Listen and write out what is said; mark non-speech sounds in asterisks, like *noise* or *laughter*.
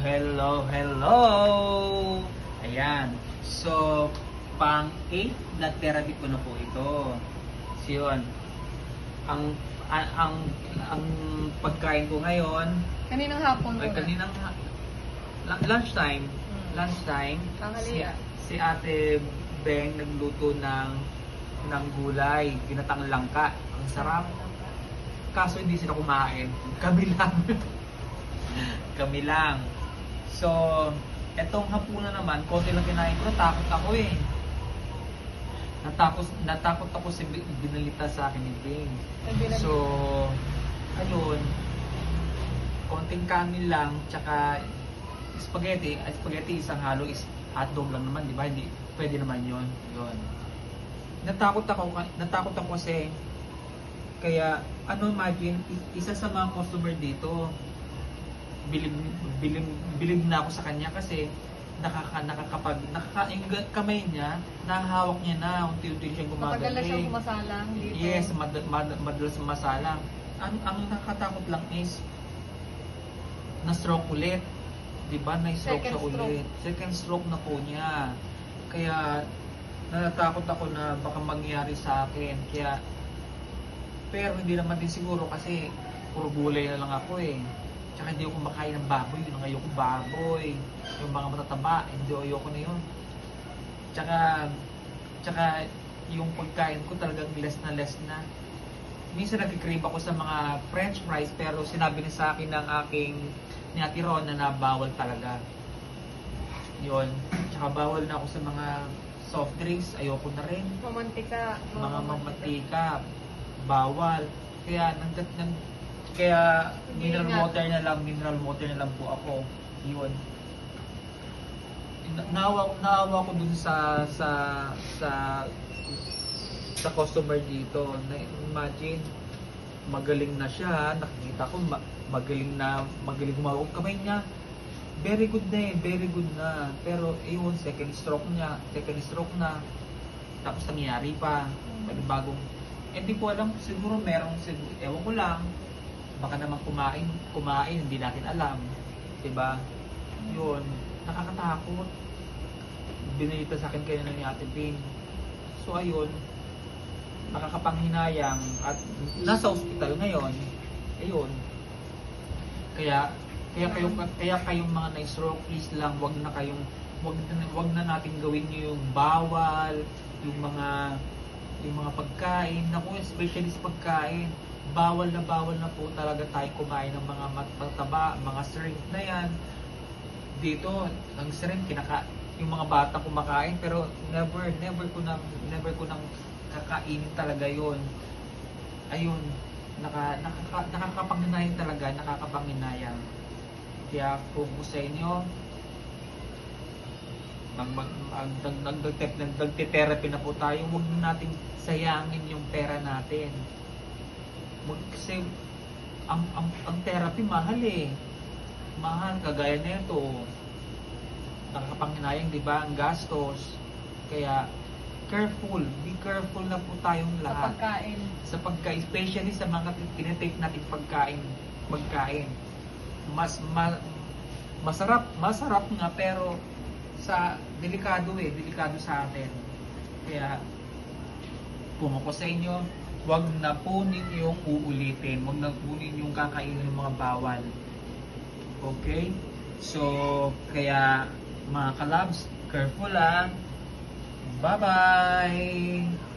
hello, hello! Ayan. So, pang 8 na therapy ko na po ito. So, yun. Ang, ang, ang, ang pagkain ko ngayon, Kaninang hapon ay muna? kaninang ha- la- lunchtime, Hmm. lunchtime, si, Tanghalian. si Ate Beng nagluto ng ng gulay, ginatang langka. Ang sarap. Kaso hindi sila kumain. Kami lang. *laughs* Kami lang. So, etong hapunan naman, konti lang kinain ko, natakot ako eh. Natakot, natakot ako sa bi- binalita sa akin ni Bing. So, ayun, konting kanin lang, tsaka spaghetti, spaghetti isang halo is hotdog lang naman, di ba? Hindi, pwede naman yon yun. Natakot ako, natakot ako kasi, kaya, ano imagine, isa sa mga customer dito, bilib, bilib, bilib na ako sa kanya kasi, nakaka, nakakapag, nakaka, yung kamay niya, nahahawak niya na, unti-unti siyang Matagal na siyang gumagaling. dito. Yes, mad mad- madalas masalang. Ang, ang nakatakot lang is na-stroke ulit. Di ba? Na-stroke siya Second ulit. Second stroke na po niya. Kaya natatakot ako na baka mangyari sa akin. Kaya pero hindi naman din siguro kasi puro gulay na lang ako eh. Tsaka hindi ako makain ng baboy. Yun ang ayoko baboy. Yung mga matataba, hindi ayoko na yun. Tsaka, tsaka yung pagkain ko talagang less na less na. Minsan nagkikrave ako sa mga french fries pero sinabi na sa akin ng aking ni Ate Ron na nabawal talaga. Yun. Tsaka bawal na ako sa mga soft drinks. Ayoko na rin Mamantika. mga mamatika, bawal. Kaya nang, nang kaya mineral Ingat. water na lang, mineral water na lang po ako. Yun. Na- Naawa, naawa ko dun sa sa sa sa customer dito. Na imagine magaling na siya, nakikita ko ma- magaling na magaling gumawag kamay niya. Very good na eh, very good na. Pero yun, second stroke niya, second stroke na. Tapos nangyari pa, bagong hindi ko alam, siguro merong, siguro, ewan ko lang, baka naman kumain, kumain, hindi natin alam. 'Di ba? Yun, nakakatakot. Binilita sa akin kayo ni Ate Ping. So ayun, nakakapanghinayang at nasa ospital ngayon. Ayun. Kaya kaya kayong kaya kayong mga na-stroke please lang wag na kayong wag na, wag na natin gawin yung bawal, yung mga yung mga pagkain, naku, especially sa pagkain, bawal na bawal na po talaga tayo kumain ng mga mataba, mga shrimp na yan. Dito, ang shrimp, kinaka, yung mga bata kumakain, pero never, never ko nang, never ko nang kakainin talaga yon Ayun, naka, nakaka, nakakapanghinayang talaga, nakakapanghinayang. Kaya kung sa inyo, mag mag mag nag nag nag nag nagte-therapy na po tayo, huwag na nating sayangin yung pera natin. Wag kasi ang ang ang therapy mahal eh. Mahal kagaya nito. Nakakapanghinayang 'di ba ang gastos. Kaya careful, be careful na po tayong Sa lahat pagkain. sa pagka especially sa mga tinitake nating pagkain magkain mas ma- masarap masarap nga pero sa delikado eh delikado sa atin kaya ako sa inyo wag na po ninyong uulitin. Wag na po ninyong kakainin ng mga bawal. Okay? So kaya mga kalabs careful ah. Bye bye